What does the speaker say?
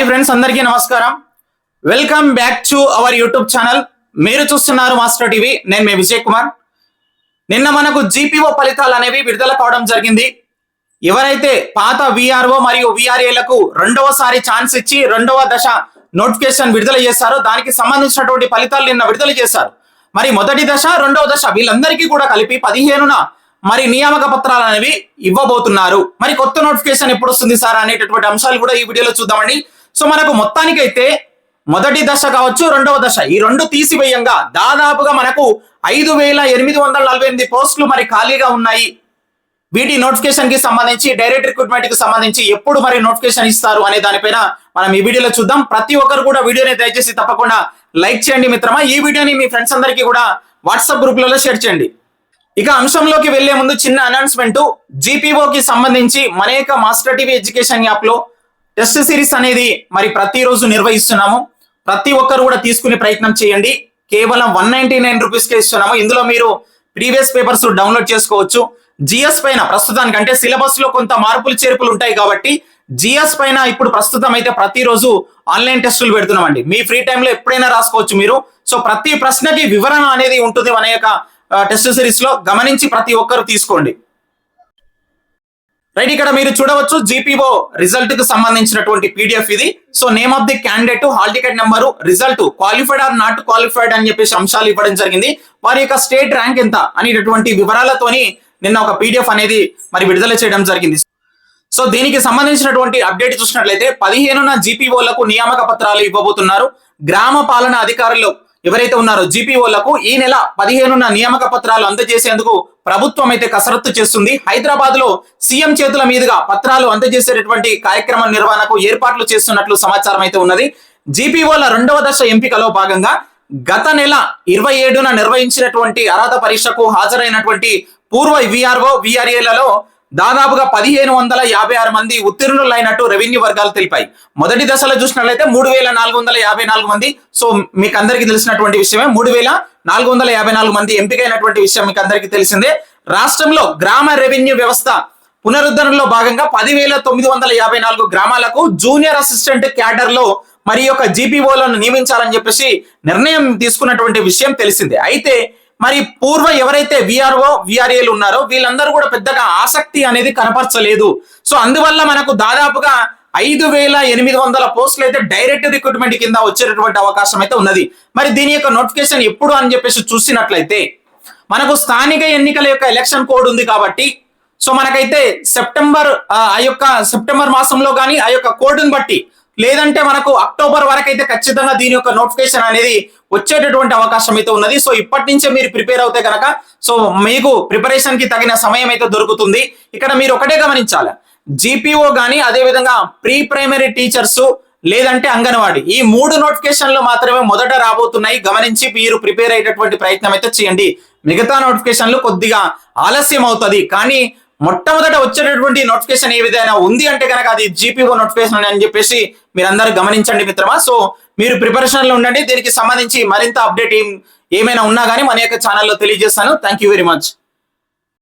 Hi friends అందరికీ నమస్కారం. Welcome back to our YouTube channel మీరు చూస్తున్నారు మాస్టర్ టీవీ నేను మీ విజయ్ కుమార్. నిన్న మనకు జీపీఓ ఫలితాలు అనేవి విడుదల కావడం జరిగింది. ఎవరైతే పాత విఆర్ఓ మరియు విఆర్ఏలకు రెండవసారి ఛాన్స్ ఇచ్చి రెండవ దశ నోటిఫికేషన్ విడుదల చేశారో దానికి సంబంధించినటువంటి ఫలితాలు నిన్న విడుదల చేశారు. మరి మొదటి దశ రెండవ దశ వీళ్ళందరికీ కూడా కలిపి పదిహేనున మరి నియామక పత్రాలు అనేవి ఇవ్వబోతున్నారు. మరి కొత్త నోటిఫికేషన్ ఎప్పుడు వస్తుంది సార్ అనేటటువంటి అంశాలు కూడా ఈ వీడియోలో చూద్దామండి. సో మనకు మొత్తానికైతే మొదటి దశ కావచ్చు రెండవ దశ. ఈ రెండు తీసివేయంగా. దాదాపుగా మనకు ఐదు వేల ఎనిమిది వందల నలభై ఎనిమిది పోస్టులు మరి ఖాళీగా ఉన్నాయి. వీటి నోటిఫికేషన్కి సంబంధించి డైరెక్ట్ రిక్రూట్మెంట్కి సంబంధించి ఎప్పుడు మరి నోటిఫికేషన్ ఇస్తారు అనే దానిపైన మనం ఈ వీడియోలో చూద్దాం. ప్రతి ఒక్కరు కూడా వీడియోని దయచేసి తప్పకుండా లైక్ చేయండి మిత్రమా. ఈ వీడియోని మీ ఫ్రెండ్స్ అందరికీ కూడా వాట్సాప్ గ్రూప్లలో షేర్ చేయండి. ఇక అంశంలోకి వెళ్ళే ముందు చిన్న అనౌన్స్మెంట్. కి సంబంధించి మనేక మాస్టర్ టీవీ ఎడ్యుకేషన్ యాప్లో టెస్ట్ సిరీస్ అనేది మరి ప్రతిరోజు నిర్వహిస్తున్నాము. ప్రతి ఒక్కరు కూడా తీసుకునే ప్రయత్నం చేయండి. కేవలం వన్ నైన్టీ నైన్ రూపీస్కే ఇస్తున్నాము. ఇందులో మీరు ప్రీవియస్ పేపర్స్ డౌన్లోడ్ చేసుకోవచ్చు. జిఎస్ పైన ప్రస్తుతానికి అంటే సిలబస్లో కొంత మార్పులు చేర్పులు ఉంటాయి కాబట్టి జిఎస్ పైన ఇప్పుడు ప్రస్తుతం అయితే ప్రతిరోజు ఆన్లైన్ టెస్టులు పెడుతున్నామండి. మీ ఫ్రీ టైంలో ఎప్పుడైనా రాసుకోవచ్చు మీరు. సో ప్రతి ప్రశ్నకి వివరణ అనేది ఉంటుంది మన యొక్క టెస్ట్ సిరీస్లో గమనించి ప్రతి ఒక్కరు తీసుకోండి. రైట్ ఇక్కడ మీరు చూడవచ్చు జీపీఓ రిజల్ట్కు సంబంధించినటువంటి పీడిఎఫ్ ఇది. So name of the candidate hall ticket number result qualified or not qualified అని చెప్పేసి అంశాలు ఇవ్వడం జరిగింది. వారి యొక్క స్టేట్ ర్యాంక్ ఎంత అనేటటువంటి వివరాలతోని నిన్న ఒక పీడిఎఫ్ అనేది మరి విడుదల చేయడం జరిగింది. సో దీనికి సంబంధించినటువంటి అప్డేట్ చూసినట్లయితే పదిహేనున జీపీఓలకు నియామక పత్రాలు ఇవ్వబోతున్నారు. గ్రామ పాలన అధికారులు ఎవరైతే ఉన్నారో జీపీఓలకు ఈ నెల పదిహేనున నియామక పత్రాలు అందజేసేందుకు ప్రభుత్వం అయితే కసరత్తు చేస్తుంది. హైదరాబాద్లో సీఎం చేతుల మీదుగా పత్రాలు అందజేసేటటువంటి కార్యక్రమం నిర్వహణకు ఏర్పాట్లు చేస్తున్నట్లు సమాచారం అయితే ఉన్నది. జీపీఓల రెండవ దశ ఎంపికలో భాగంగా గత నెల ఇరవై ఏడున నిర్వహించినటువంటి అర్హత పరీక్షకు హాజరైనటువంటి పూర్వ విఆర్ఓ విఆర్ఏలలో దాదాపుగా పదిహేను వందల యాభై ఆరు మంది ఉత్తీర్ణులైనట్టు రెవెన్యూ వర్గాలు తెలిపాయి. మొదటి దశలో చూసినట్లయితే మూడు వేల నాలుగు వందల యాభై నాలుగు మంది. సో మీకు అందరికీ తెలిసినటువంటి విషయమే మూడు వేల నాలుగు వందల యాభై నాలుగు మంది ఎంపికైనటువంటి విషయం మీకు అందరికీ తెలిసిందే. రాష్ట్రంలో గ్రామ రెవెన్యూ వ్యవస్థ పునరుద్ధరణలో భాగంగా పదివేల తొమ్మిది వందల యాభై నాలుగు గ్రామాలకు జూనియర్ అసిస్టెంట్ క్యాడర్లో మరి యొక్క జీపీఓలను నియమించాలని చెప్పేసి నిర్ణయం తీసుకున్నటువంటి విషయం తెలిసిందే. అయితే మరి పూర్వ ఎవరైతే విఆర్ఓ విఆర్ఏలు ఉన్నారో వీళ్ళందరూ కూడా పెద్దగా ఆసక్తి అనేది కనపరచలేదు. సో అందువల్ల మనకు దాదాపుగా ఐదు వేల ఎనిమిది వందల పోస్టులు అయితే డైరెక్ట్ రిక్రూట్మెంట్ కింద వచ్చేటటువంటి అవకాశం అయితే ఉన్నది. మరి దీని యొక్క నోటిఫికేషన్ ఎప్పుడు అని చెప్పేసి చూసినట్లయితే మనకు స్థానిక ఎన్నికల యొక్క ఎలక్షన్ కోడ్ ఉంది కాబట్టి సో మనకైతే సెప్టెంబర్ ఆ యొక్క సెప్టెంబర్ మాసంలో కానీ ఆ యొక్క కోడ్ని బట్టి లేదంటే మనకు అక్టోబర్ వరకు అయితే ఖచ్చితంగా దీని యొక్క నోటిఫికేషన్ అనేది వచ్చేటటువంటి అవకాశం అయితే ఉన్నది. సో ఇప్పటి నుంచే మీరు ప్రిపేర్ అవుతే కనుక సో మీకు ప్రిపరేషన్కి తగిన సమయం అయితే దొరుకుతుంది. ఇక్కడ మీరు ఒకటే గమనించాలి. జీపీఓ కానీ అదే విధంగా ప్రీ ప్రైమరీ టీచర్స్ లేదంటే అంగన్వాడి ఈ మూడు నోటిఫికేషన్లు మాత్రమే మొదట రాబోతున్నాయి. గమనించి మీరు ప్రిపేర్ అయ్యేటటువంటి ప్రయత్నం అయితే చేయండి. మిగతా నోటిఫికేషన్లు కొద్దిగా ఆలస్యం అవుతుంది. కానీ మొట్టమొదట వచ్చేటటువంటి నోటిఫికేషన్ ఏ విధంగా ఉంది అంటే కనుక అది జీపీఓ నోటిఫికేషన్ అని చెప్పేసి మీరందరూ గమనించండి మిత్రమా. సో మీరు ప్రిపరేషన్లో ఉండండి. దీనికి సంబంధించి మరింత అప్డేట్ ఏమైనా ఉన్నా కానీ మన యొక్క ఛానల్లో తెలియజేస్తాను. Thank you very much.